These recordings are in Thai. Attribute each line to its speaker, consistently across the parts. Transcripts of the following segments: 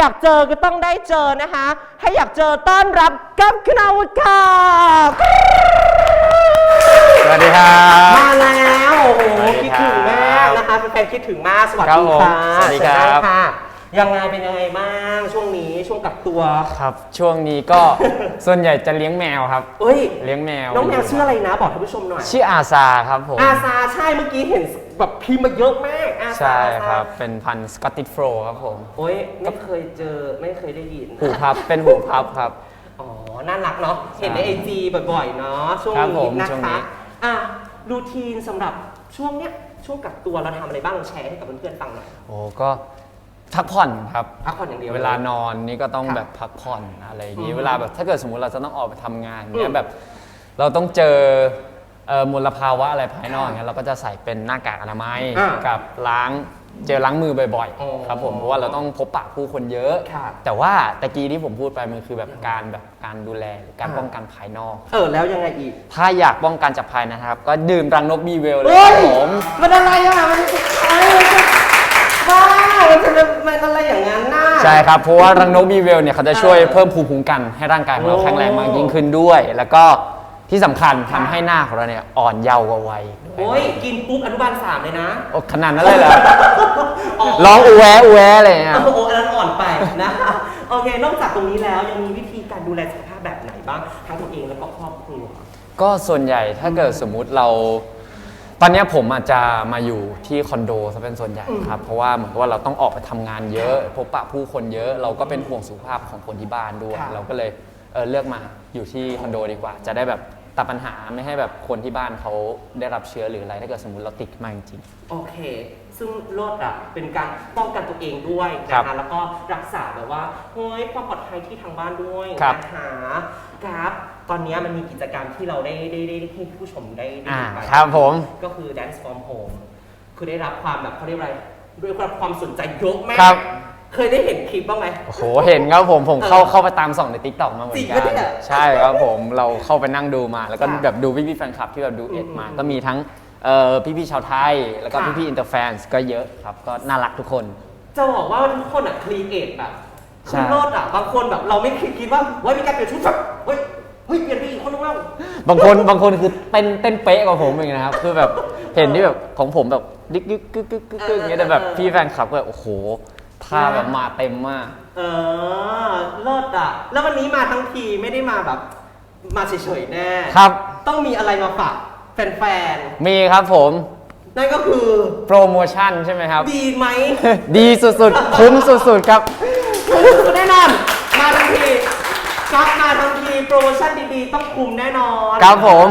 Speaker 1: อยากเจอก็ต้องได้เจอนะคะให้อยากเจอต้อนรับกับคณาวค่ะ
Speaker 2: สวัสดีครับ
Speaker 1: มาแล้ว โอ้โห
Speaker 2: สวัสดี
Speaker 1: คิด
Speaker 2: ครับ
Speaker 1: ถึงมากนะคะแฟนๆคิดถึงมาก สวัส
Speaker 2: ครับ
Speaker 1: ดี
Speaker 2: ผม
Speaker 1: ค่ะ
Speaker 2: สวัสดีครับ
Speaker 1: เชิญนั่งค่ะ ยังไงเป็นยังไงบ้างช่วงนี้ช่วงกักตัว
Speaker 2: ครับ ช่วงนี้ก็ ส่วนใหญ่จะเลี้ยงแมวครับ
Speaker 1: เอ้ย
Speaker 2: เลี้ยงแมว
Speaker 1: น้องแมวชื่ออะไรนะ บอกท่านผู้ชมหน่อย
Speaker 2: ชื่ออาซาครับผม
Speaker 1: อาซาใช่เมื่อกี้เห็นแบบพิมพ์มาเยอะมากอาซา
Speaker 2: ใช่
Speaker 1: อาซา
Speaker 2: ครับ เป็นพันธุ์สกอตติชโฟลครับผม
Speaker 1: โอ้ยไม่เคยเจอไม่เคยได้ยิน
Speaker 2: หูพับ เป็นหูพับครับ
Speaker 1: อ๋อ น่ารักเนาะ เห็นในไอจีบ่อยๆเนาะ ช่วง
Speaker 2: ครับผ
Speaker 1: นี้
Speaker 2: ม
Speaker 1: นะ
Speaker 2: ช่วงนี้
Speaker 1: คะอะรูทีนสำหรับช่วงเนี้ยช่วงกักตัวเราทำอะไรบ้างลองแชร์ให้กับเพื่อนๆฟังหน่อย
Speaker 2: โอ้ก็ พักผ่อนครับ
Speaker 1: พักผ่อนอย่างเดียว
Speaker 2: เวลานอนนี่ก็ต้อง
Speaker 1: ครับ
Speaker 2: แบบพักผ่อนอะไรอย่างนี้
Speaker 1: อืม
Speaker 2: เวลาแบบถ้าเกิดสมมุติเราจะต้องออกไปทำงาน
Speaker 1: อื
Speaker 2: เนี่ย
Speaker 1: ม
Speaker 2: แบบเราต้องเจอเอ่อมลภาวะอะไรภายนอกเนี่ยเราก็จะใส่เป็นหน้ากากอนามัย
Speaker 1: อ่า
Speaker 2: กับล้างเจลล้างมือบ่อย
Speaker 1: อ๋อ
Speaker 2: ๆ ครับผมเพราะว่าเราต้องพบปะผู้คนเยอะ
Speaker 1: ครับ
Speaker 2: แต่ว่าตะกี้ที่ผมพูดไปมันคือแบบการแบบการดูแลหรือการ
Speaker 1: อ่า
Speaker 2: ป้องกันภายนอก
Speaker 1: เออแล้วยังไงอีก
Speaker 2: ถ้าอยากป้องกันจากภายในนะครับ ก็ดื่มรังนกบีเวลเลย
Speaker 1: เฮ้
Speaker 2: ค
Speaker 1: ย
Speaker 2: รับผม
Speaker 1: มันอะไรอะมันเอ้ยมันจะบ้ามันจะมันอะไรอย่างนั้นน่ะ
Speaker 2: ใช่ครับ เพราะว่ารังนกบีเวลเนี่ยเขาจะช่วย
Speaker 1: เออ
Speaker 2: เพิ่มภูมิคุ้มกันให้ร่างกายของเรา
Speaker 1: โอ้
Speaker 2: แข็งแรงมากยิ่งขึ้นด้วย แล้วก็ที่สำคัญทำให้หน้าของเราเนี่ยอ่อนเยาว์กว่าวัยด้วย
Speaker 1: โอ้ยกินปุ๊บอนุบาลสามเลยนะ
Speaker 2: โอ้ขนาดนั้นเลยเหรอ
Speaker 1: อ๋อ
Speaker 2: ร้องอูแวะอูแวะอะไรเลย
Speaker 1: โอ้โหอันนั้นอ่อนไปนะโอเคนอกจากตรงนี้แล้วยังมีวิธีการดูแลสุขภาพแบบไหนบ้างทั้งตัวเองแล้วก็ครอบครัว
Speaker 2: ก็ส่วนใหญ่ถ้าเกิดสมมุติเรา ตอนเนี้ยผมอาจจะมาอยู่ที่คอนโดซะเป็นส่วนใหญ่ครับ เพราะว่าเหมือนกับว่าเราต้องออกไปทำงานเยอะ พบปะผู้คนเยอะเราก็เป็นห่วงสุขภาพของคนที่บ้านด้วย
Speaker 1: ครับ
Speaker 2: เราก็เลยเออเลือกมาอยู่ที่คอนโดดีกว่า จะได้แบบตัดปัญหาไม่ให้แบบคนที่บ้านเขาได้รับเชื้อหรืออะไรถ้าเกิดสมมติเราติดมาจริง
Speaker 1: โอเค ซึ่งโลดอะเป็นการป้องกันตัวเองด้วย
Speaker 2: ครั
Speaker 1: นะ
Speaker 2: บ
Speaker 1: คะแล้วก็รักษาแบบว่าเฮ้ยความปลอดภัยที่ทางบ้านด้วย
Speaker 2: ครับ
Speaker 1: นะคะกราฟตอนนี้มันมีกิจกรรมที่เราได้ได้ได้ได้ให้ผู้ชมได้ได้
Speaker 2: อ่า
Speaker 1: ดูไป
Speaker 2: ครับผม
Speaker 1: ก็คือ Dance from Home คือได้รับความแบบเขาเรียกอะไรด้วยความความสนใจเยอะมาก
Speaker 2: ครับ
Speaker 1: เคยได้เห็นคลิปบ้างไหม
Speaker 2: โอ้โหเห็นครับผมผมเข้า
Speaker 1: เออ
Speaker 2: เข้าไปตามส่องในทิกตอกมาเหมือน
Speaker 1: จริง
Speaker 2: กั
Speaker 1: ปะ
Speaker 2: น
Speaker 1: เนี่ย
Speaker 2: ใช่ครับผมเราเข้าไปนั่งดูมา แล้วก็
Speaker 1: ค่ะ
Speaker 2: แบบดูพี่ๆแฟนคลับที่แบบดูเอ็ดมา
Speaker 1: อืม
Speaker 2: ก็มีทั้ง เอ่อพี่ๆชาวไทย แล้วก็
Speaker 1: ค่ะ
Speaker 2: พี่ๆอินเตอร์แฟนก็เยอะครับ ก็น่ารักทุกคน
Speaker 1: จะบอกว่าทุกคนอะครีเอทแบบ
Speaker 2: ใช่
Speaker 1: คือโลดอะบางคนแบบเราไม่คิดคิดว่าเฮ้ยมีการเปลี่ยนชุดแบบเฮ้ยเฮ้ยเปลี่ยนไปอีกคนนึงแล้ว
Speaker 2: บางคนบางคนคือเต้นเต้นเป๊ะกว่าผมเองนะครับ คือแบบเห็นที่แบบของผมแบบดิ๊กดิ๊กกึกกึกกึกกึกอย่างเงี้ยแต่แบบพี่แฟนคลับก็แบบโอ้โหท่าแบบมาเต็มมาก
Speaker 1: เออเลิศอะ แล้ววันนี้มาทั้งทีไม่ได้มาแบบ มาเฉยๆแน่
Speaker 2: ครับ
Speaker 1: ต้องมีอะไรมาฝาก แฟน
Speaker 2: มีครับผม
Speaker 1: ๆ นั่นก็คือ
Speaker 2: โปรโมชั่นใช่ไหมครับ
Speaker 1: ดีไหม
Speaker 2: ดีสุดๆ คุ้มสุดๆครับ
Speaker 1: แน่นอนมาทั้งทีครับมาทั้งทีโปรโมชั่นดีๆ ต้องคุ้มแน่นอน
Speaker 2: ครับผม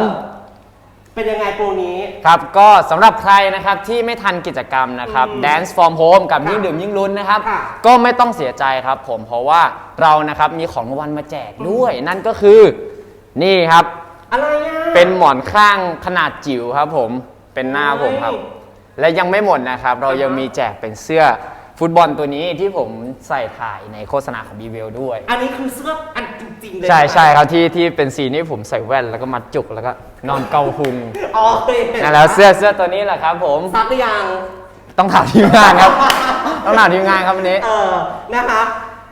Speaker 1: เป็นยังไงโปรนี้
Speaker 2: ครับก็สำหรับใครนะครับที่ไม่ทันกิจกรรมนะครับ
Speaker 1: อืม
Speaker 2: Dance from Home กับ
Speaker 1: ค่ะ
Speaker 2: ยิ่งดื่มยิ่งลุ้นนะครับ
Speaker 1: ค่ะ
Speaker 2: ก็ไม่ต้องเสียใจครับผมเพราะว่าเรานะครับมีของรางวัลมาแจกด้วย นั่นก็คือนี่ครับ
Speaker 1: อะไรอะ
Speaker 2: เป็นหมอนข้างขนาดจิ๋วครับผม เป็นหน้าผมครับ
Speaker 1: เฮ้ย
Speaker 2: และยังไม่หมดนะครับ เรายังมีแจกเป็นเสื้อฟุตบอลตัวนี้ที่ผมใส่ถ่ายในโฆษณาของบีเวลด้วย
Speaker 1: อันนี้คือเสื้ออันจริงๆเลย
Speaker 2: ใช่
Speaker 1: ไหม
Speaker 2: ใช่ครับที่ที่เป็นสีนี้ผมใส่แว่นแล้วก็มัดจุกแล้วก็นอนเกาพุง
Speaker 1: อ๋อเคยเห็น
Speaker 2: นั่นแล้วเสื้อเสื้อตัวนี้แหละครับผม
Speaker 1: ซักหรือยัง
Speaker 2: ต้องถามทีมงานครับ ต้องถามทีมงานครับวันนี้
Speaker 1: เออนะคะ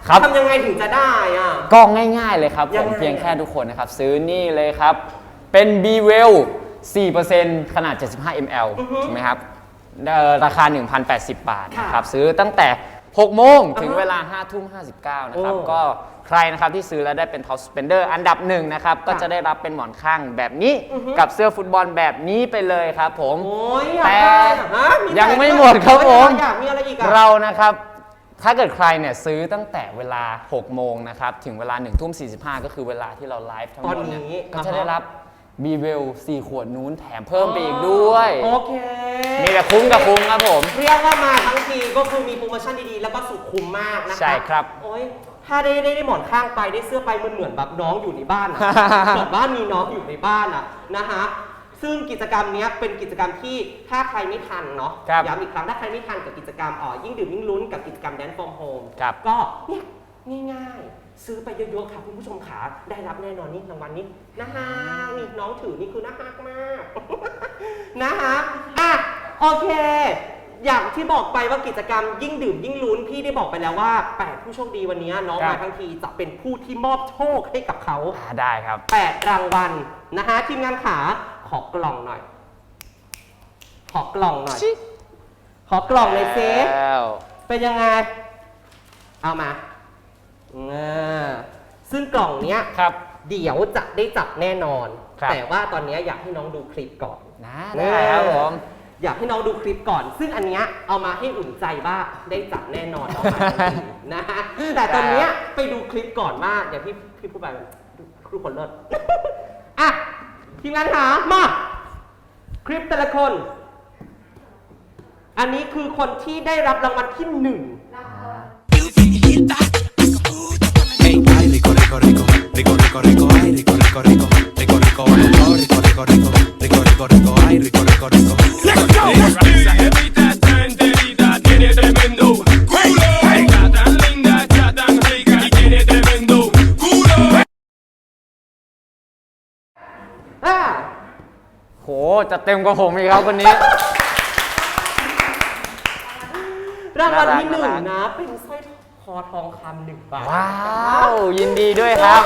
Speaker 2: ครับ
Speaker 1: ทำยังไงถึงจะได้อะ
Speaker 2: ก็ง่ายๆเลยครับผ
Speaker 1: ยัง
Speaker 2: ม
Speaker 1: ไง
Speaker 2: เพียงแค่ทุกคนนะครับ ซื้อนี่เลยครับ เป็น b w e l 4%ขนาด 75 ml ถูกไหมครับเอ่อราคา 1,080 บาทนะครับ ซื้อตั้งแต่ 6 โมงถึงเวลา 5 ทุ่ม 59 นะครับ
Speaker 1: โอ้
Speaker 2: ก็ใครนะครับที่ซื้อแล้วได้เป็น Top Spender อันดับหนึ่งนะครับ ก็จะได้รับเป็นหมอนข้างแบบนี้กับเสื้อฟุตบอลแบบนี้ไปเลยครับผม
Speaker 1: โอ้ยอยาก
Speaker 2: แต่
Speaker 1: ได้อะฮะ
Speaker 2: ยัง
Speaker 1: แจก
Speaker 2: ไม่
Speaker 1: ด้วย
Speaker 2: หมดครับผม
Speaker 1: อยากมีอะไรอีกอะ
Speaker 2: เรานะครับ ถ้าเกิดใครเนี่ยซื้อตั้งแต่เวลา 6 โมงนะครับ ถึงเวลา1ทุ่ม45 ก็คือเวลาที่เราไลฟ์ทั้งหมดเนี่ย
Speaker 1: ตอนนี้
Speaker 2: ก็จะได้รับบีเวล4ขวดนู้นแถมเพิ่มไปอีกด้วย
Speaker 1: โอเค
Speaker 2: มีแต่คุ้มกับคุ้มครับผม
Speaker 1: เรียกว่ามาทั้งทีก็คือมีโปรโมชั่นดีๆ แล้วก็สุดคุ้มมากนะคะ
Speaker 2: ใช่ครับ
Speaker 1: โอ้ยถ้าได้ได้ได้หมอนข้างไปได้เสื้อไปมันเหมือนแบบน้องอยู่ในบ้านอะเหมือนบ้านมีน้องอยู่ในบ้านอะนะคะ ซึ่งกิจกรรมเนี้ยเป็นกิจกรรมที่ถ้าใครไม่ทันเนาะ
Speaker 2: ครับ
Speaker 1: ย้ำอีกครั้งถ้าใครไม่ทันกับกิจกรรมอ๋อยิ่งดื่มยิ่งลุ้นกับกิจกรรม Dance from Home
Speaker 2: ครับ
Speaker 1: ก็เนี่ยง่ายๆ ซื้อไปเยอะๆค่ะคุณผู้ชมขาได้รับแน่นอนนี่รางวัลนี้นะคะนี่น้องถือนี่คือน่ารักมาก นะคะอะโอเค อย่างที่บอกไปว่ากิจกรรมยิ่งดื่มยิ่งลุ้นพี่ได้บอกไปแล้วว่าแปดผู้โชคดีวันนี้น้อง
Speaker 2: ครับ
Speaker 1: มาทั้งทีจะเป็นผู้ที่มอบโชคให้กับเขา
Speaker 2: อ่าได้ครับ
Speaker 1: แปดรางวัลนะฮะทีมงานขาข อกล่องหน่อย ขอกล่องหน่อย ขอกล่องเลยเซ
Speaker 2: แล้ว
Speaker 1: เป็นยังไง เอามาเออซึ่งกล่องเนี้ย
Speaker 2: ครับ
Speaker 1: เดี๋ยวจะได้จับแน่นอน
Speaker 2: ครับ
Speaker 1: แต่ว่าตอนเนี้ยอยากให้น้องดูคลิปก่อน
Speaker 2: นะได้ครับผม
Speaker 1: อยากให้น้องดูคลิปก่อน ซึ่งอันเนี้ยเอามาให้อุ่นใจว่าได้จับแน่นอนน้องมาทันทีนะฮะแต่ตอนเนี้ยไปดูคลิปก่อนว่าเดี๋ยวพี่พี่พูดไปทุกคนเลิศอะ ทีมงานหามา คลิปแต่ละคน อันนี้คือคนที่ได้รับรางวัลที่หนึ่ง
Speaker 3: Hey,
Speaker 2: จะเต็มกว่าผมอีกครับวันนี้
Speaker 1: รางวัลที่หนึ่ง
Speaker 2: น่ารัก
Speaker 1: นะ เป็นสร้อยคอทองคำหนึ่งบาท
Speaker 2: ว้าวยินดีด้วยครับ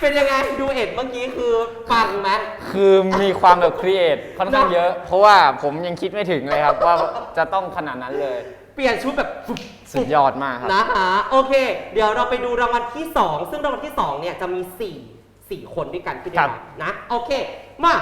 Speaker 1: เป็นยังไงดูเอ็ดเมื่อกี้คือปังไหม
Speaker 2: คือมีความแบบครีเอทค่อนข้างเยอะ เพราะว่าผมยังคิดไม่ถึงเลยครับ ว่าจะต้องขนาดนั้นเลย
Speaker 1: เปลี่ยนชุดแบบฟุบ
Speaker 2: สุดยอดมากครับ
Speaker 1: นะฮะโอเค เดี๋ยวเราไปดูรางวัลที่ 2 ซึ่งรางวัลที่ 2 เนี่ยจะมี 4 4 คนด้วยกันที่ได้
Speaker 2: ครับ
Speaker 1: รับ นะ โอเค มา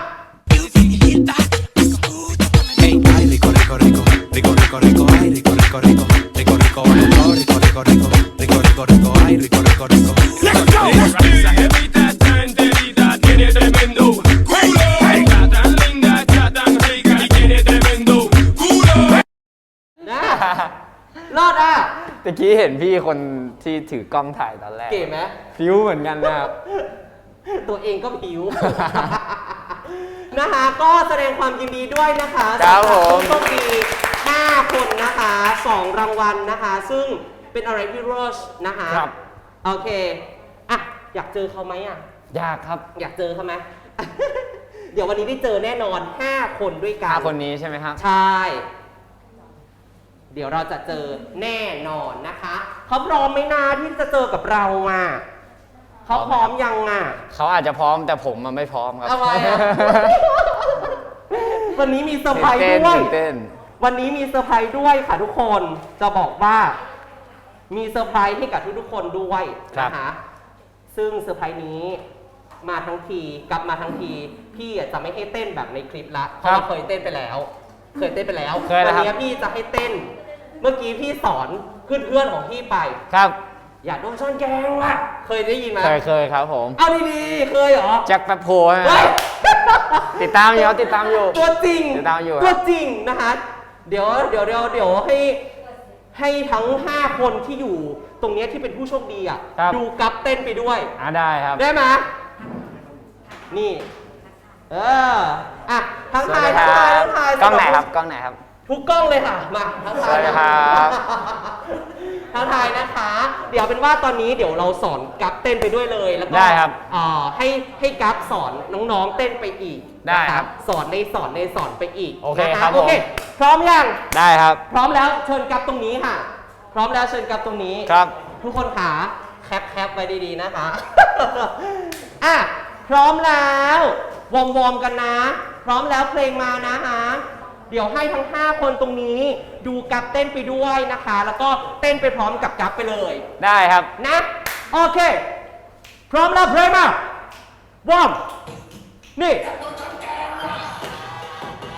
Speaker 1: รอดอะ
Speaker 2: ตะกี้เห็นพี่คนที่ถือกล้องถ่ายตอนแรก
Speaker 1: เก๋ไหม
Speaker 2: ฟิวเหมือนกันนะครับ
Speaker 1: ตัวเองก็ผิว นะคะ ก็แสดงความยินดีด้วยนะคะ
Speaker 2: ครับ
Speaker 1: สำห
Speaker 2: ผม
Speaker 1: ผู้โชคดี5คนนะคะ2รางวัลนะคะ ซึ่งเป็นอะไรที่รชนะคะ
Speaker 2: ครับ
Speaker 1: โอเคอะอยากเจอเขาไหมอะ
Speaker 2: ยากครับ
Speaker 1: อยากเจอเขาไหม เดี๋ยววันนี้ได้เจอแน่นอน 5 คนด้วยกัน
Speaker 2: ห้าคนนี้ใช่ไหมครับ
Speaker 1: ใช่ เดี๋ยวเราจะเจอแน่นอนนะคะ เขาพร้อมไหมนาที่จะเจอกับเราอะ เขาพ
Speaker 2: พร้
Speaker 1: ร้อ
Speaker 2: อ
Speaker 1: ม
Speaker 2: ม
Speaker 1: ยังอะ
Speaker 2: เขาอาจจะพร้อมแต่ผมมันไม่พร้อมครับ
Speaker 1: เอาไว้อะวันนี้มีเซอร์ไพรส์
Speaker 2: ตื่น
Speaker 1: ด้วย
Speaker 2: เต้นตื่นเต้น
Speaker 1: วันนี้มีเซอร์ไพรส์ด้วยค่ะทุกคน จะบอกว่า มีเซอร์ไพรส์ให้กับทุกๆคนด้วยนะคะซึ่งเซอร์ไพรส์นี้มาทั้งทีกลับมาทั้งที พี่อะจะไม่ให้เต้นแบบในคลิปละเพราะว่าเคยเต้นไปแล้ว เคยเต้นไปแล้ว
Speaker 2: เคยแล้ว
Speaker 1: วั
Speaker 2: ครับ
Speaker 1: นี้พี่จะให้เต้น เมื่อกี้พี่สอนเพื่อนๆของพี่ไป
Speaker 2: ครับ
Speaker 1: อย่าโดนช้อนแกงว่ะ เคยได้ยินไหม
Speaker 2: เคยเคยครับผม
Speaker 1: เอาดีๆ เคยเหรอ
Speaker 2: แจ็คแป๊บโพใช่ไหม
Speaker 1: เฮ้
Speaker 2: ค
Speaker 1: ย
Speaker 2: รับติดตามอยู่ครับติดตามอยู่
Speaker 1: ตัวจริง
Speaker 2: ติดตามอยู่ครับ
Speaker 1: ตัวจริงนะคะ เดี๋ยวเดี๋ยวเดี๋ยวเดี๋ยวให้ให้ทั้ง 5 คนที่อยู่ ตรงเนี้ยที่เป็นผู้โชคดีอะ
Speaker 2: ครับ
Speaker 1: ดูกับเต้นไปด้วย
Speaker 2: อ่าได้ครับ
Speaker 1: ได้ไหมนี่ เออ อะ ทั้ง
Speaker 2: ส
Speaker 1: ทา
Speaker 2: วัส
Speaker 1: ย
Speaker 2: ดี
Speaker 1: ทั้ง
Speaker 2: ค
Speaker 1: ทาย
Speaker 2: รับ
Speaker 1: ทั้งทาย
Speaker 2: กล้องไหน
Speaker 1: สำ
Speaker 2: ค
Speaker 1: รั
Speaker 2: รับกล้องไหนครับ
Speaker 1: ทุกกล้องเลยค่ะ มาทั้งทาย
Speaker 2: สวัสดีครับ
Speaker 1: ทั้งทายนะคะ เดี๋ยวเป็นว่าตอนนี้เดี๋ยวเราสอนกัฟเต้นไปด้วยเลย แล้วก็
Speaker 2: ได้ครับ
Speaker 1: เอ่อให้ให้กัฟสอนน้องๆเต้นไปอีก
Speaker 2: ได้
Speaker 1: นะครับสอนในสอนในสอนไปอีก
Speaker 2: โอเค
Speaker 1: นะครับโอเค
Speaker 2: ผม
Speaker 1: พร้อมยัง
Speaker 2: ได้ครับ
Speaker 1: พร้อมแล้วเชิญกัฟตรงนี้ค่ะ พร้อมแล้วเชิญกัฟตรงนี้
Speaker 2: ครับ
Speaker 1: ทุกคนขาแคปแคปไว้ดีๆนะคะ อะพร้อมแล้ววอร์มวอร์มกันนะ พร้อมแล้วเพลงมานะฮะ เดี๋ยวให้ทั้ง 5 คนตรงนี้ ดูกับเต้นไปด้วยนะคะ แล้วก็เต้นไปพร้อมกับกับไปเลย
Speaker 2: ได้ครับ
Speaker 1: นะ โอเค พร้อมแล้วเพลงมาวอร์มนี่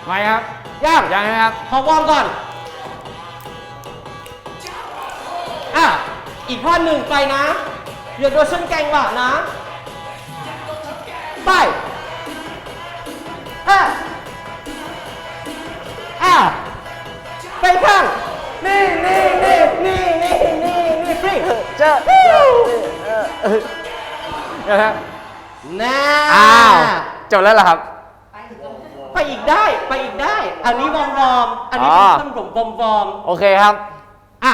Speaker 2: ไม่ครับ
Speaker 1: ย่าง
Speaker 2: ยังนะครับ
Speaker 1: ขอวอร์มก่อน อะ อีกท่อนหนึ่งไปนะอย่าโดนฉันแกล้งว่ะนะ ไปอะ อะไปข้างนี่นี่นี่นี่นี่นี่นี่ฟรี
Speaker 2: เจอนะครับ
Speaker 1: น่า
Speaker 2: อ้าวจบแล้วเหรอครับ
Speaker 1: ไปอีกได้ไปอีกได้ อันนี้วอมวอมอันนี้เป็น
Speaker 2: อ๋อ
Speaker 1: ต้นผมวอมวอม
Speaker 2: โอเคครับ
Speaker 1: อะ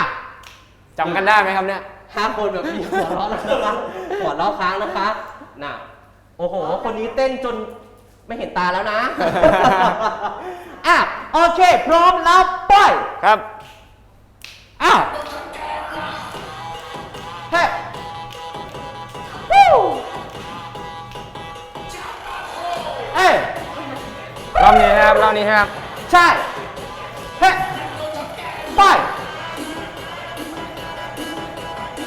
Speaker 2: จำกันได้ไหมครับเนี่ย
Speaker 1: ห้าคนแบบมีหัวเราะแล้วนะคะหัวเราะค้างนะคะน่ะโอ้โห คนนี้เต้นจนไม่เห็นตาแล้วนะอะโอเค พร้อมแล้วไป
Speaker 2: ครับ
Speaker 1: อ้าวเฮ้วู้เอ้ย
Speaker 2: รอบนี้นะครับรอบนี้นะครับ
Speaker 1: ใช่เฮ้ไป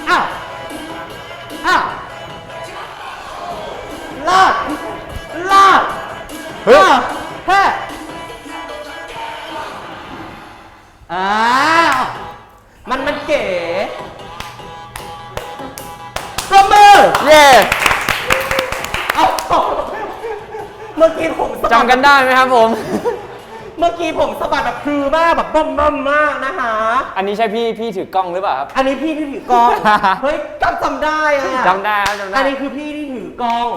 Speaker 1: อ้าวอ้าวลากลาก
Speaker 2: เฮ้ย
Speaker 1: อ้าวเฮ้ อ้าวมันมันเก๋ประมือ
Speaker 2: เย่
Speaker 1: เอาเมื่อกี้ผมสะบัด
Speaker 2: จำกันได้ไหมครับผม
Speaker 1: เมื่อกี้ผมสะบัดแบบพลือมากแบบบ้อมบ้อมมากนะคะ
Speaker 2: อันนี้ใช่พี่พี่ถือกล้องหรือเปล่าครับ
Speaker 1: อันนี้พี่ที่ถือกล้อง เฮ้ยจำจำได้อะ
Speaker 2: จำได้ครับจำได้
Speaker 1: อันนี้คือพี่ที่ถือกล้อง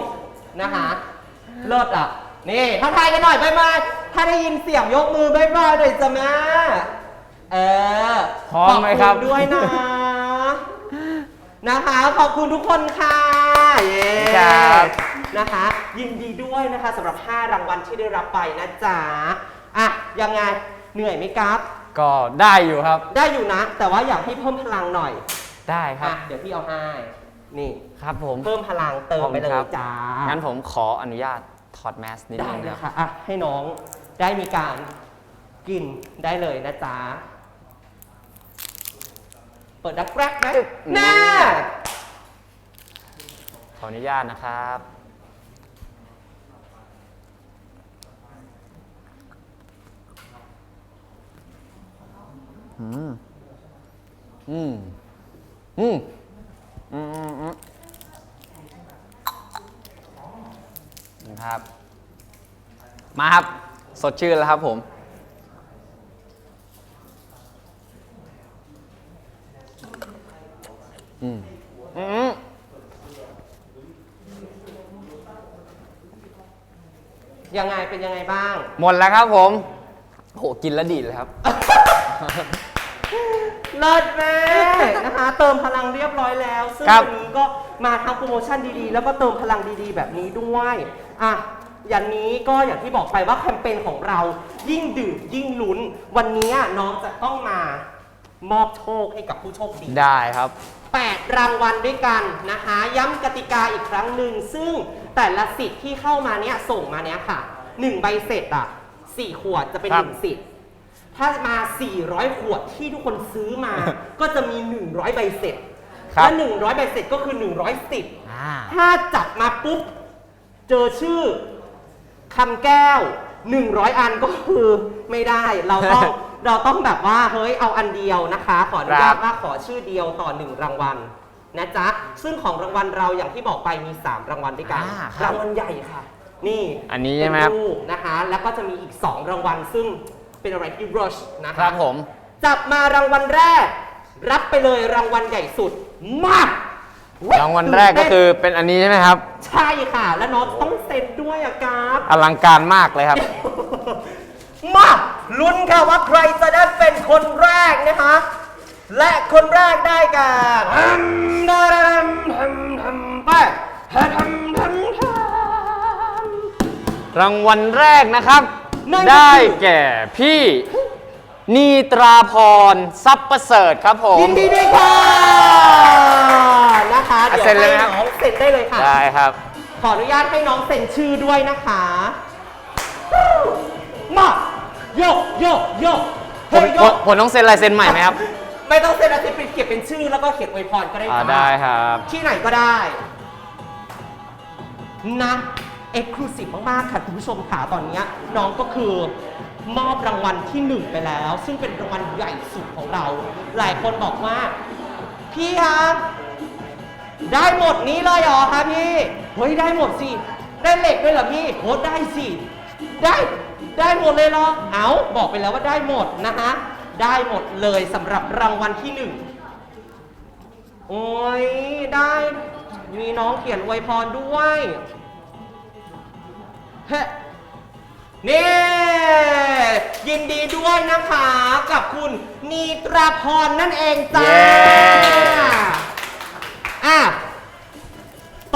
Speaker 1: นะคะเลิศอะ นี่ทักทายกันหน่อยบายบายถ้าได้ยินเสียงยกมือบายบายหน่อยจ้ะแม่ เออ
Speaker 2: พร้อมไหมครับ
Speaker 1: ขอณด้วยนะ นะคะ ขอบคุณทุกคนค่ะเย้
Speaker 2: ครับ
Speaker 1: นะคะ ยินดีด้วยนะคะสำหรับ 5 รางวัลที่ได้รับไปนะจ๊ะอะยังไงเหนื่อยไหมครับ
Speaker 2: ก็ได้อยู่ครับ
Speaker 1: ได้อยู่นะ แต่ว่าอยากให้เพิ่มพลังหน่อย
Speaker 2: ได้ครับ
Speaker 1: อะเดี๋ยวพี่เอาให้นี่
Speaker 2: ครับผม
Speaker 1: เพิ่มพลังเติมไปเลย
Speaker 2: ขอบคุณครับ
Speaker 1: จ้า
Speaker 2: งั้นผมขออนุญาตถอดแมสนิด
Speaker 1: ได้
Speaker 2: นึง
Speaker 1: เลย
Speaker 2: นะ
Speaker 1: ค่ะอะให้น้องได้มีการกินได้เลยนะจ๊ะ เปิดดักแกรกไหมแน่
Speaker 2: ขออนุญาตนะครับอืมอืม อืม อืม อืมอืมนะครับ มาครับ สดชื่นแล้วครับผม อืมอืม
Speaker 1: ยังไงเป็นยังไงบ้าง
Speaker 2: หมดแล้วครับผม โห กินแล้วดีดเลยครับ
Speaker 1: เลิศแม่นะคะ เติมพลังเรียบร้อยแล้ว ซึ่ง
Speaker 2: ครับ
Speaker 1: วันนี้ก็มาทั้งโปรโมชั่นดีๆ แล้วก็เติมพลังดีๆ แบบนี้ด้วยอะอย่างนี้ก็อย่างที่บอกไปว่าแคมเปญของเรายิ่งดื่มยิ่งลุ้น วันนี้น้องจะต้องมามอบโชคให้กับผู้โชคดี
Speaker 2: ได้ครับ
Speaker 1: 8 รางวัลด้วยกันนะคะ ย้ำกติกาอีกครั้งหนึ่ง ซึ่งแต่ละสิทธิ์ที่เข้ามาเนี้ยส่งมาเนี้ยค่ะ 1 ใบเสร็จอะ 4 ขวดจะเป็น
Speaker 2: ครับ
Speaker 1: 1 สิทธิ์ ถ้ามา 400 ขวดที่ทุกคนซื้อมา ก็จะมี 100 ใบเสร็จ
Speaker 2: ครับ
Speaker 1: และ 100 ใบเสร็จก็คือ 100 สิทธิ์
Speaker 2: อ่า
Speaker 1: ถ้าจับมาปุ๊บ เจอชื่อคำแก้ว 100 อันก็คือไม่ได้ เราต้อง เราต้องแบบว่าเฮ้ยเอาอันเดียวนะคะ ขออนุญาต
Speaker 2: ครับ
Speaker 1: ว่าขอชื่อเดียวต่อ1รางวัลนะจ๊ะ ซึ่งของรางวัลเราอย่างที่บอกไปมี 3 รางวัลด้วยกัน
Speaker 2: อ่าครับ
Speaker 1: รางวัลใหญ่ค่ะ นี่
Speaker 2: อันนี้ใช่ไหมครับ
Speaker 1: เป็นรูปนะคะ แล้วก็จะมีอีก 2 รางวัล ซึ่งเป็นอะไรที่ rush นะคะ
Speaker 2: ครับผม
Speaker 1: จับมารางวัลแรก รับไปเลยรางวัลใหญ่สุดมาก
Speaker 2: รางวัลแรกก็คือเป็นอันนี้ใช่ไหมครับ
Speaker 1: ใช่ค่ะ แล้วน้องต้องเซ็นด้วยอะกราฟ
Speaker 2: อลังการมากเลยครับ
Speaker 1: มาลุ้นค่ะว่าใครจะได้เป็นคนแรกนะคะ และคนแรกได้แก่ฮัมดาดัมฮัมฮัมไปฮัมฮัมฮัม
Speaker 2: รางวัลแรกนะครับ ได้แก่พี่นีตราพรซับประเสริฐครับผม
Speaker 1: ยินดีด้วยค่ะนะคะเดี๋ยว
Speaker 2: เซ็นเลยไหม
Speaker 1: ให้
Speaker 2: ครับ
Speaker 1: น้องเซ็นได้เลยค่ะ
Speaker 2: ได้ครับ
Speaker 1: ขออนุญาตให้น้องเซ็นชื่อด้วยนะคะมา โยกโยกโยก
Speaker 2: ผ
Speaker 1: เฮ้
Speaker 2: ม
Speaker 1: ยโย
Speaker 2: ผม
Speaker 1: ก
Speaker 2: ผมต้องเซ็นลายเซ็นใหม่ไหมครับ
Speaker 1: ไม่ต้องเซ็นอาทิตย์เป็นเขียนเป็นชื่อแล้วก็เขียนอวยพรก็ได้
Speaker 2: อ่า
Speaker 1: จ้า
Speaker 2: ได้ครับ
Speaker 1: ที่ไหนก็ได้นะเอ็กซ์คลูซีฟมากๆค่ะคุณผู้ชมค่ะตอนเนี้ยน้องก็คือมอบรางวัลที่หนึ่งไปแล้ว ซึ่งเป็นรางวัลใหญ่สุดของเรา หลายคนบอกว่า พี่ครับได้หมดนี้เลยเหรอคะพี่เฮ้ยได้หมดสิ ได้เหล็กด้วยเหรอพี่โหได้สิ ได้ ได้หมดเลยเหรอ เอาบอกไปแล้วว่าได้หมดนะคะได้หมดเลยสำหรับรางวัลที่หนึ่ง โอ้ย ได้ มีน้องเขียนอวยพรด้วย เฮ้นี่ยินดีด้วยนะคะกับคุณนีตราพรนั่นเองจ้า
Speaker 2: เย้
Speaker 1: อะ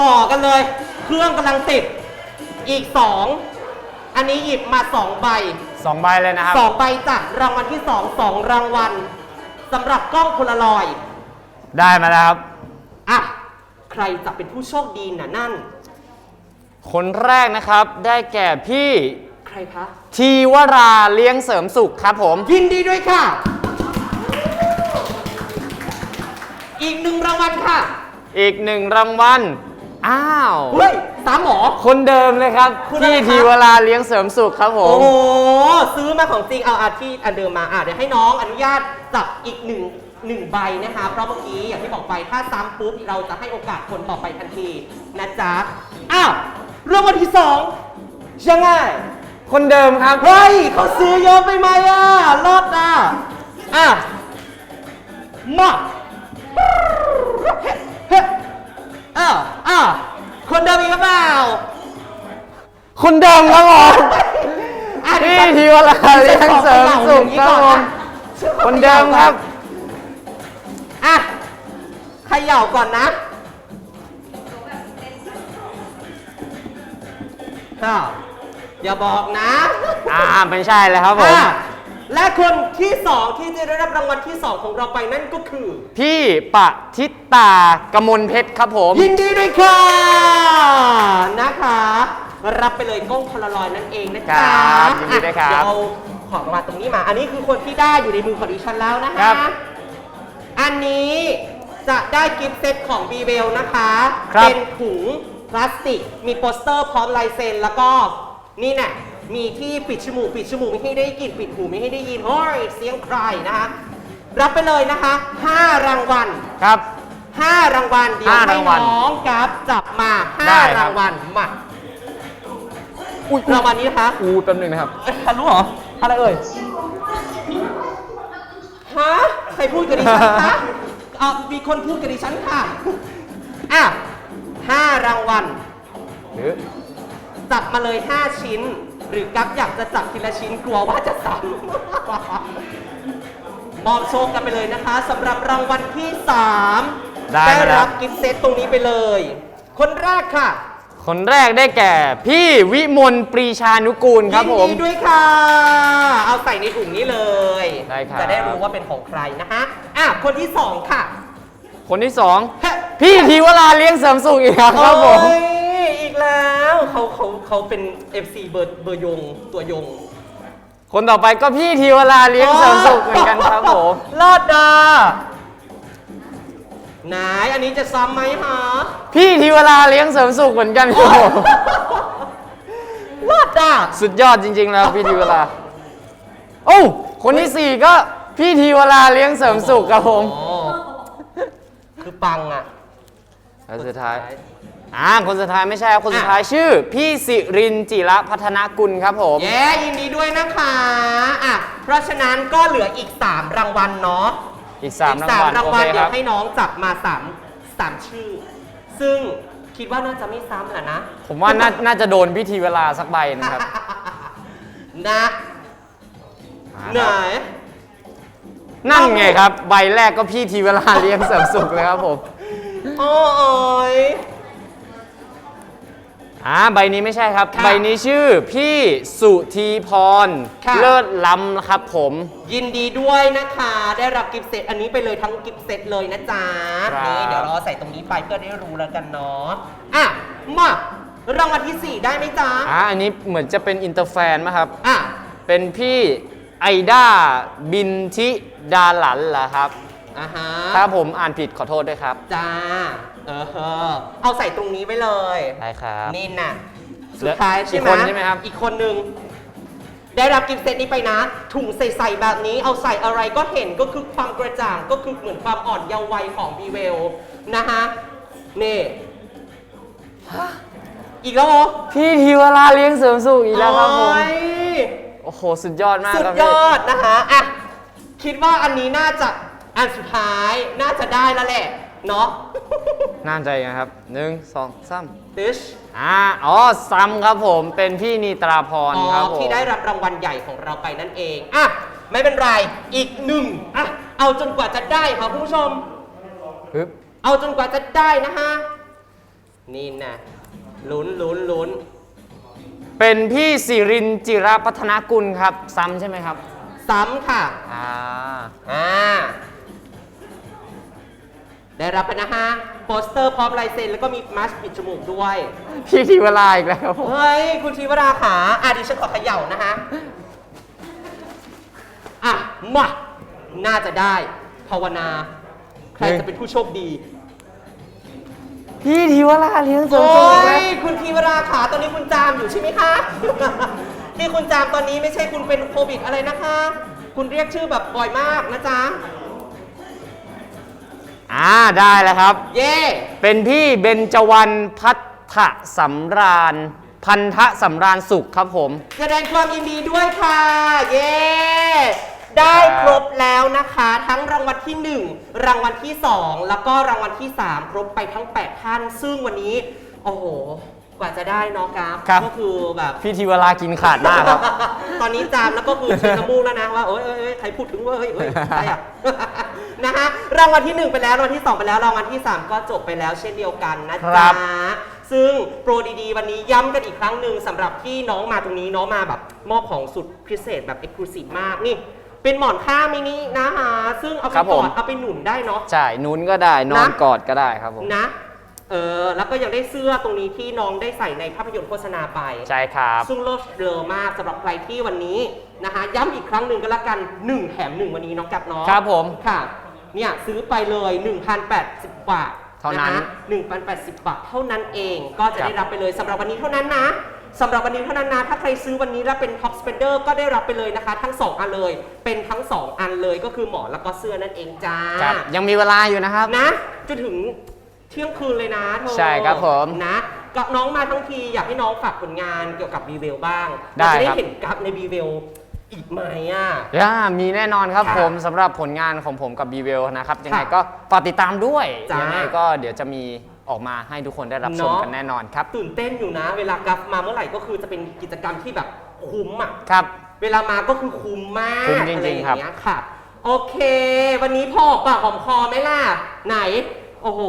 Speaker 1: ต่อกันเลย เครื่องกำลังติด อีกสอง อันนี้หยิบมาสองใบ
Speaker 2: สองใบเลยนะครับ
Speaker 1: สองใบจ้ะรางวัลที่สองสองรางวัลสำหรับกล้องโพลารอยด์
Speaker 2: ได้มาแล้วครับ
Speaker 1: อะใครจะเป็นผู้โชคดีน่ะนั่น
Speaker 2: คนแรกนะครับได้แก่พี่
Speaker 1: ใครคะ
Speaker 2: ทีวราเลี้ยงเสริมสุขครับผม
Speaker 1: ยินดีด้วยค่ะ อีกหนึ่งรางวัลค่ะ
Speaker 2: อีกหนึ่งรางวัล อ้าว
Speaker 1: เฮ้ยสามหมอ
Speaker 2: คนเดิมเลยครับ
Speaker 1: คุณอะไร
Speaker 2: พี่
Speaker 1: ครับ
Speaker 2: ทีวราเลี้ยงเสริมสุขครับผ
Speaker 1: โอ้
Speaker 2: ม
Speaker 1: โหซื้อมาของจริงเอาอาที่อันเดิมมาอะเดี๋ยวให้น้องอนุญาตจับอีกหนึ่งหนึ่งใบนะคะ เพราะเมื่อกี้อย่างที่บอกไปถ้าซ้ำปุ๊บเราจะให้โอกาสคนต่อไปทันทีนะจ๊ะอ้าวรางวัลที่สองยังไง
Speaker 2: คนเดิมครับ
Speaker 1: เฮ้ยเขาซื้อเยอะไปไหมอะรอดอะอะมาเฮ้เฮ้ อ้าวอ้าวคนเดิมอีกหรือเปล่า
Speaker 2: คนเดิมครับผม
Speaker 1: อะ
Speaker 2: พี่
Speaker 1: ดี๋ยว
Speaker 2: ทีวราเลี้ยงเสริมสุขครับผมคนเดิมครับ
Speaker 1: อะเขย่าก่อนนะอ้าวอย่าบอกนะ
Speaker 2: อ่าไม่ใช่เลยครับผม
Speaker 1: อะ และคนที่สองที่จะได้รับรางวัลที่สองของเราไปนั่นก็คือ
Speaker 2: พี่ปะทิตากมลเพชรครับผม
Speaker 1: ยินดีด้วยค่ะ นะคะ รับไปเลยกล้องพลารอยด์นั่นเองนะจ๊ะ
Speaker 2: ครับยินดีด้วยครับ
Speaker 1: อะเดี๋ยวเอาของมาตรงนี้มา อันนี้คือคนที่ได้อยู่ในมือของดิฉันแล้วนะคะ
Speaker 2: ครับ
Speaker 1: อันนี้จะได้กิฟต์เซตของ b ีเ l นะคะ
Speaker 2: ครับ
Speaker 1: เป็นถุงพลาสติก มีโปสเตอร์พร้อมลายเซ็นแล้วก็นี่แน่ มีที่ปิดจมูกปิดจมูกไม่ให้ได้กลิ่นปิดหูไม่ให้ได้ยินโอ้ยเสียงใครนะคะรับไปเลยนะคะ 5 รางวัล
Speaker 2: ครับ
Speaker 1: 5 รางวัลเดี๋ยว
Speaker 2: ห้า
Speaker 1: ให้
Speaker 2: รางวัล
Speaker 1: น้องกับจับมา
Speaker 2: ได้ค
Speaker 1: 5
Speaker 2: รับ
Speaker 1: รางวัลมา
Speaker 2: อุ้ย
Speaker 1: รางวัลนี้นะคะ
Speaker 2: อูแป๊บหนึงนะครับ
Speaker 1: เอ้ยทันรู้เหรอ อะไรเอ่ย ฮะใครพูดกับดิฉันคะเอ่อมีคนพูดกับดิฉันค่ะ อะห้ารางวัล
Speaker 2: หรือ
Speaker 1: จับมาเลย 5 ชิ้น หรือกัฟอยากจะจับทีละชิ้นกลัวว่าจะซ้ำมอบโชคกันไปเลยนะคะสำหรับรางวัลที่ 3
Speaker 2: ได้มาแล้ว
Speaker 1: รับกิฟต์เซตตรงนี้ไปเลย คนแรกค่ะ
Speaker 2: คนแรกได้แก่ พี่วิมลปรีชานุกูลครับผม
Speaker 1: ยินดีด้วยค่ะ เอาใส่ในถุงนี้เลย
Speaker 2: ได้ครับ
Speaker 1: จะได้รู้ว่าเป็นของใครนะฮะอะคนที่สองค่ะ
Speaker 2: คนที่สอง
Speaker 1: เฮ้
Speaker 2: พี่ทีวราเลี้ยงเสริมสุขอีกแล้วครับผม
Speaker 1: โอ้ย อีกแล้วเขาเขาเขาเป็น FC เบอร์เบอร์ยงตัวยง
Speaker 2: คนต่อไปก็พี่ทีวราเลี้ยงเสริมสุขเหมือนกันครับผม
Speaker 1: รอดดาไหนอันนี้จะซ้ำไหมฮะ
Speaker 2: พี่ทีวราเลี้ยงเสริมสุขเหมือนกันครับผม
Speaker 1: รอดดา
Speaker 2: สุดยอดจริง ๆ แล้วพี่ทีวราโอ้าคนที่สี่ก็พี่ทีวราเลี้ยงเสริมสุขครับผม
Speaker 1: โอ้คือปังอะ
Speaker 2: แล้วสุดท้าย อ่าคนสุดท้ายไม่ใช่ครับคนสุดท้ายชื่อ พี่สิรินจิระพัฒนากุลครับผม
Speaker 1: เย้ยินดีด้วยนะคะอะเพราะฉะนั้นก็เหลืออีก 3 รางวัลเนาะ
Speaker 2: อีกสาม
Speaker 1: อี
Speaker 2: รากงวัล
Speaker 1: ราง
Speaker 2: โอ
Speaker 1: วัล
Speaker 2: เค
Speaker 1: เดี๋
Speaker 2: ค
Speaker 1: ย
Speaker 2: รับ
Speaker 1: วให้น้องจับมา3 3ชื่อ ซึ่งคิดว่าน่าจะไม่ซ้ำแหละนะ
Speaker 2: ผมว่าน่าน่าจะโดนพี่ทีเวลาสักใบนะครับ
Speaker 1: นะไหน
Speaker 2: นั่นไงครับ ใบแรกก็พี่ทีเวลาเลี้ยงเสริมสุขเลยครับผม
Speaker 1: โอ้ย
Speaker 2: อ่าใบนี้ไม่ใช่ครับ
Speaker 1: ค่ะ
Speaker 2: ใบนี้ชื่อพี่สุธีพร
Speaker 1: ค่ะ
Speaker 2: เลิศล้ำครับผม
Speaker 1: ยินดีด้วยนะคะ ได้รับกิฟต์เซตอันนี้ไปเลยทั้งกิฟต์เซตเลยนะจ๊ะ
Speaker 2: ครับ
Speaker 1: นี่เดี๋ยวเราใส่ตรงนี้ไปเพื่อได้รู้แล้วกันเนาะอะมารางวัลที่ 4 ได้ไหมจ๊ะ
Speaker 2: อ่าอันนี้เหมือนจะเป็นอินเตอร์แฟนมั้งครับ
Speaker 1: อะ
Speaker 2: เป็นพี่ไอด้าบินทิดาหลันเหรอครับ
Speaker 1: อ่าฮะ
Speaker 2: ถ้าผมอ่านผิดขอโทษด้วยครับ
Speaker 1: จ้า เออเออเอาใส่ตรงนี้ไว้เลย
Speaker 2: ได้ครับ
Speaker 1: นี่น่ะ
Speaker 2: เห
Speaker 1: สุ
Speaker 2: ลื
Speaker 1: ด
Speaker 2: อ
Speaker 1: ท้าย
Speaker 2: อี
Speaker 1: ใช่
Speaker 2: ก
Speaker 1: ไหม
Speaker 2: คนใช่ไหมครับ
Speaker 1: อีกคนนึง ได้รับกิฟต์เซตนี้ไปนะ ถุงใส่ ๆ แบบนี้ เอาใส่อะไรก็เห็นก็คือความกระจ่าง ก็คือเหมือนความอ่อนเยาว์วัยของบีเวลนะฮะนี่อีกแล้วเหรอ
Speaker 2: พี่ทีเวลาเลี้ยงเสริมสุขอีกแล้วครับผม
Speaker 1: โอ้ย
Speaker 2: โอ้โห สุดยอดมาก
Speaker 1: สุ
Speaker 2: ค
Speaker 1: ด
Speaker 2: รับ
Speaker 1: ย
Speaker 2: พี่
Speaker 1: อดนะคะอะคิดว่าอันนี้น่าจะอันสุดท้ายน่าจะได้แล้วแหละ เนาะ
Speaker 2: น่าใจนะครับหนึ่งสองสาม
Speaker 1: ติช
Speaker 2: อ่าอ๋อซ้ำครับผมเป็นพี่นีตราพร
Speaker 1: อ๋อ
Speaker 2: ครับผม
Speaker 1: ที่ได้รับรางวัลใหญ่ของเราไปนั่นเอง อะ ไม่เป็นไรอีกหนึ่งอะ เอาจนกว่าจะได้ค่ะคุณผู้ชม
Speaker 2: ปึ๊บ
Speaker 1: เอาจนกว่าจะได้นะฮะ นี่นะลุ้นลุ้นลุ้น
Speaker 2: เป็นพี่สิรินจิรพัฒนากุลครับ ซ้ำใช่ไหมครับ
Speaker 1: ซ้ำค่ะ
Speaker 2: อ่า
Speaker 1: อ่า ได้รับไปนะฮะโปสเตอร์พร้อมลายเซ็นแล้วก็มีมาสก์ปิดจมูกด้วย
Speaker 2: พี่ทีเวลาอีกแล้วครับผม
Speaker 1: เฮ้ย คุณชีวราขาอะดิฉันขอเขย่านะฮะ อะมาน่าจะได้ ภาวนา ใครจะเป็นผู้โชคดี
Speaker 2: พี่ทีเวลาเลี้ยงสวน
Speaker 1: โอ้
Speaker 2: สุขอีกแล้ว
Speaker 1: ยคุณทีวราขาตอนนี้คุณจามอยู่ใช่ไหมคะ ที่คุณจามตอนนี้ไม่ใช่คุณเป็นโควิดอะไรนะคะ คุณเรียกชื่อแบบบ่อยมากนะจ๊ะ
Speaker 2: อ่าได้แล้วครับ
Speaker 1: เย่
Speaker 2: เป็นพี่เบญจวรรณพัฒสำราญ พันธะสำราญสุขครับผม
Speaker 1: แสดงความยินดีด้วยค่ะ เย้ได้ครบแล้วนะคะ ทั้งรางวัลที่ 1 รางวัลที่ 2 แล้วก็รางวัลที่ 3 ครบไปทั้ง 8 ท่าน ซึ่งวันนี้ โอ้โห กว่าจะได้เน้องกราฟ
Speaker 2: ครับ
Speaker 1: ก็คือแบบ
Speaker 2: พี่ทีเวลากินขาดมากครับ
Speaker 1: ตอนนี้จามแล้วก็คือเช็ดน้ำมูกแล้วนะว่าเอ้ยเอ้ยเอ้ยใครพูดถึงว่าเฮ้ยเฮ้ยใครอะ นะฮะรางวัลที่ 1 ไปแล้วรางวัลที่ 2 ไปแล้วรางวัลที่ 3 ก็จบไปแล้วเช่นเดียวกันนะ
Speaker 2: ครั
Speaker 1: จ๊ะ
Speaker 2: บ
Speaker 1: ซึ่งโปรดีๆ วันนี้ย้ำกันอีกครั้งหนึ่งสำหรับที่น้องมาตรงนี้น้องมาแบบมอบของสุดพิเศษแบบเอ็กซ์คลูซีฟมากนี่ เป็นหมอนข้างมินินะฮะซึ่งเอาไป
Speaker 2: ครับ
Speaker 1: ก
Speaker 2: ผ
Speaker 1: อ
Speaker 2: ม
Speaker 1: ดเอาไปหนุนได้เนาะ
Speaker 2: ใช่นุ้นก็ได้นอน
Speaker 1: นะ
Speaker 2: กอดก็ได้ครับผม
Speaker 1: นะเออแล้วก็ยังได้เสื้อตรงนี้ที่น้องได้ใส่ในภาพยนตร์โฆษณาไป
Speaker 2: ใช่ครับ
Speaker 1: ซึ่งเลิศเลอมากสำหรับใครที่วันนี้นะคะย้ำอีกครั้งหนึ่งก็แล้วกัน 1 แถม 1 วันนี้น้องกับน้อง
Speaker 2: ครับผม
Speaker 1: ค่ะ เนี่ยซื้อไปเลย 1,080 บาท
Speaker 2: เท่านั้นะ
Speaker 1: คะ1,080 บาท เท่านั้นเองก็จะ
Speaker 2: ครับ
Speaker 1: ได้รับไปเลยสำหรับวันนี้เท่านั้นนะสำหรับวันนี้เท่านั้นนะ ถ้าใครซื้อวันนี้แล้วเป็น Top Spender ก็ได้รับไปเลยนะคะ ทั้ง 2 อันเลย เป็นทั้ง 2 อันเลยก็คือหมอนแล้วก็เสื้อนั่นเองจ้า
Speaker 2: ครับยังมีเวลาอยู่นะครับ
Speaker 1: นะจนถึงเที่ยงคืนเลยนะเธอ
Speaker 2: ใช่ครับผม
Speaker 1: นะก็น้องมาทั้งทีอยากให้น้องฝากผลงานเกี่ยวกับบีเวลบ้าง
Speaker 2: ได้
Speaker 1: เราจะได้
Speaker 2: ครับ
Speaker 1: เห็นกราฟในบีเวล อีกไหมอะ
Speaker 2: ย่ามีแน่นอนครับ
Speaker 1: ค่ะ
Speaker 2: ผมสำหรับผลงานของผมกับ b ีเวลนะครับ ยังไง
Speaker 1: ค่ะ
Speaker 2: ก็ฝากติดตามด้วย
Speaker 1: จ้ายั
Speaker 2: ยังไงก็เดี๋ยวจะมีออกมาให้ทุกคนได้รับชม
Speaker 1: เนาะ
Speaker 2: กันแน่นอนครับ
Speaker 1: ตื่นเต้นอยู่นะ เวลากราฟมาเมื่อไหร่ก็คือจะเป็นกิจกรรมที่แบบคุ้มอะ
Speaker 2: ครับ
Speaker 1: เวลามาก็คือคุ้มมาก
Speaker 2: คุ้มจริงๆ
Speaker 1: อะไอย่า
Speaker 2: ครับ
Speaker 1: เยค่ะ โอเค วันนี้พอปากหอมคอไหมล่ะ ไหน โอ้โห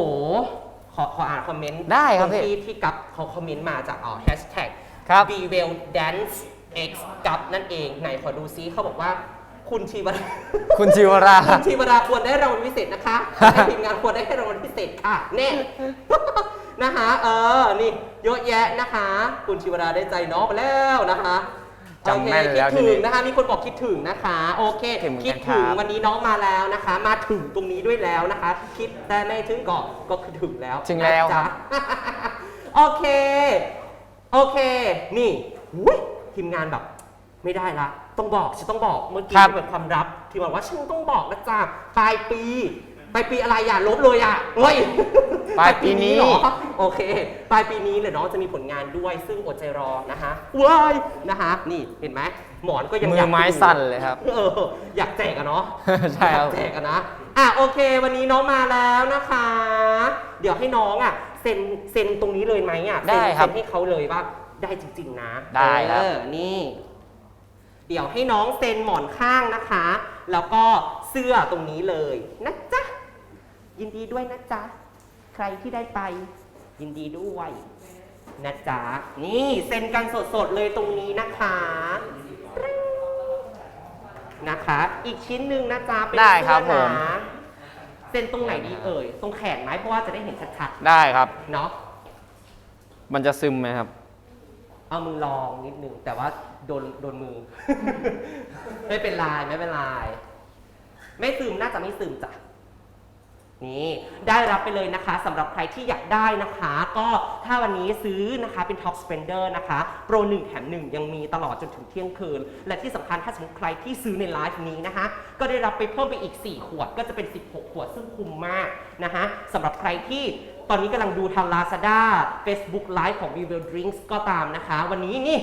Speaker 1: ขอขออ่านคอมเมนต์
Speaker 2: ได้ครับ
Speaker 1: ตงที่
Speaker 2: พี่
Speaker 1: ที่กับเขาคอมเมนต์มาจากอ๋อแฮชแท็ก
Speaker 2: ครับ
Speaker 1: b w e l l dance x กับนั่นเองไหนขอดูซิเขาบอกว่าคุณชีวรา
Speaker 2: คุณจิวรา
Speaker 1: คุณชีวราควรได้รางวัลพิเศษนะคะให้ทีมงานควรได้ให้รางวัลพิเศษค่ะแน่นะคะเออนี่เยอะแยะนะคะ คุณชีวราได้ใจน้องไปแล้วนะคะ
Speaker 2: จำแม่น
Speaker 1: โอเค
Speaker 2: แล้ว
Speaker 1: คิด
Speaker 2: ทีนี้
Speaker 1: ถึงนะคะมีคนบอกคิดถึงนะคะ โอเค
Speaker 2: คิดถึงเหมือน
Speaker 1: คิ
Speaker 2: กั
Speaker 1: ด
Speaker 2: นครับ
Speaker 1: ถึงวันนี้น้องมาแล้วนะคะ มาถึงตรงนี้ด้วยแล้วนะคะ คิดแต่ไม่ถึงก่อนก็คือถึงแล้ว
Speaker 2: ถึงแล้ว
Speaker 1: นะจ๊ะโอเค โอเค นี่อุ๊ย ทีมงานแบบไม่ได้ละ ต้องบอกฉันต้องบอกเมื่อกี้
Speaker 2: ครับ
Speaker 1: เป็นความลับทีมงานว่าฉันต้องบอกนะจ๊ะปลายปีปลายปีอะไรอย่าลบเลยอะเฮ้ย
Speaker 2: ปลายปีนี้
Speaker 1: เหรอโอเค ปลายปีนี้เลยน้องจะมีผลงานด้วยซึ่งอดใจรอนะคะว้ายนะคะนี่เห็นไหมหมอนก็ยัง
Speaker 2: มื
Speaker 1: ยา
Speaker 2: อกไม้
Speaker 1: ดู
Speaker 2: สั่นเลยครับ
Speaker 1: เอออยากแจกอะเนาะ
Speaker 2: ใช่ครับ
Speaker 1: อยากแจกอะนะ อะโอเค วันนี้น้องมาแล้วนะคะ เดี๋ยวให้น้องอะเซ็นเซ็นตรงนี้เลยไหมอะเซ็น
Speaker 2: ได้ครับ
Speaker 1: เซ็นให้เขาเลยว่า ได้จริง ๆ นะ
Speaker 2: ได้ครับ
Speaker 1: เออนี่ เดี๋ยวให้น้องเซ็นหมอนข้างนะคะ แล้วก็เสื้อตรงนี้เลยนะจ๊ะ ยินดีด้วยนะจ๊ะ ใครที่ได้ไป ยินดีด้วยนะจ๊ะ นี่เซ็นกันสดๆเลยตรงนี้นะคะนะคะ อีกชิ้นหนึ่งนะจ๊ะเป็น
Speaker 2: ได้ครับ
Speaker 1: เสื้อ
Speaker 2: ผม
Speaker 1: นะเซ็นตรงไหนดีเอ่ย ตรงแขนไหมเพราะว่าจะได้เห็นชัด
Speaker 2: ได้ครับ
Speaker 1: ๆ เนาะ
Speaker 2: มันจะซึมไหมครับ
Speaker 1: เอามือลองนิดนึง แต่ว่าโดนโดนมือ ไม่เป็นไรไม่เป็นไรไม่ซึมน่าจะไม่ซึมจ้ะ นี่ได้รับไปเลยนะคะสำหรับใครที่อยากได้นะคะ ก็ถ้าวันนี้ซื้อนะคะเป็น Top Spender นะคะ โปร 1 แถม 1 ยังมีตลอดจนถึงเที่ยงคืน และที่สำคัญถ้าสมมติใครที่ซื้อในไลฟ์นี้นะคะ ก็ได้รับไปเพิ่มไปอีก 4 ขวดก็จะเป็น 16 ขวดซึ่งคุ้มมากนะคะสำหรับใครที่ตอนนี้กำลังดูทาง Lazada Facebook Live ของ We Will Drinks ก็ตามนะคะ วันนี้นี่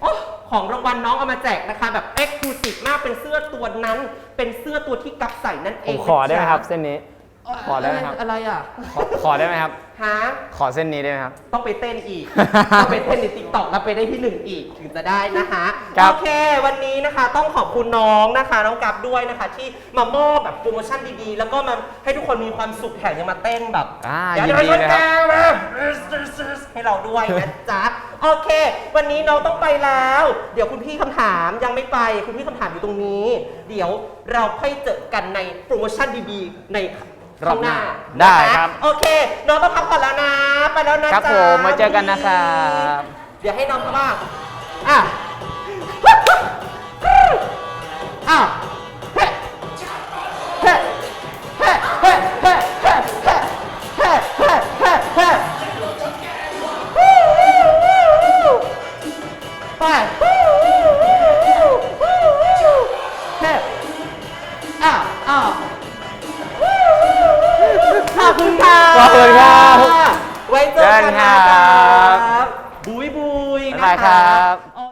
Speaker 1: โอ้ของรางวัลน้องเอามาแจกนะคะ แบบ Exclusive มากเป็นเสื้อตัวนั้น เป็นเสื้อตัวที่กัปใส่นั่นเอ
Speaker 2: ผม
Speaker 1: ง
Speaker 2: ขอได้ไหมครับเส้นนี้ ขอได้ไหมครับ
Speaker 1: อะไรอะ
Speaker 2: ขอขอได้ไหมครับ
Speaker 1: ฮะ
Speaker 2: ขอเส้นนี้ได้ไหมครับ
Speaker 1: ต้องไปเต้นอีก ต้องไปเต้นในติ๊กต็อกแล้วไปได้ที่หนึ่งอีกถึงจะได้นะคะ
Speaker 2: ครับ
Speaker 1: โอเค วันนี้นะคะต้องขอบคุณน้องนะคะ น้องกับด้วยนะคะ ที่มามอบแบบโปรโมชั่นดีๆ แล้วก็มาให้ทุกคนมีความสุขแถมยังมาเต้นแบบ
Speaker 2: อ่า
Speaker 1: ดี๋ว
Speaker 2: ยินดีเลยครับ
Speaker 1: ให้เราด้วยนะจ๊ะ โอเค วันนี้น้องต้องไปแล้ว เดี๋ยวคุณพี่คำถามยังไม่ไป คุณพี่คำถามอยู่ตรงนี้ เดี๋ยวเราค่อยเจอกันในโปรโมชั่นดีๆ ใน
Speaker 2: รอบหน้า
Speaker 1: ข้ง
Speaker 2: ได้
Speaker 1: นะะ
Speaker 2: ครับ
Speaker 1: โอเค น้องต้องพักผ่อนแล้วนะ ไปแล้วนะครับจ๊ะ
Speaker 2: ผมมาเจอกันนะครับ
Speaker 1: เดี๋ยวให้น้องเขาบ้างอะอะเอบคุณค่ะ
Speaker 2: ขอบคุณครับ
Speaker 1: ไว้เจอกันนะ
Speaker 2: เจอกันครั
Speaker 1: ครับบบุยบุยนะ
Speaker 2: บ๊ายบายครับ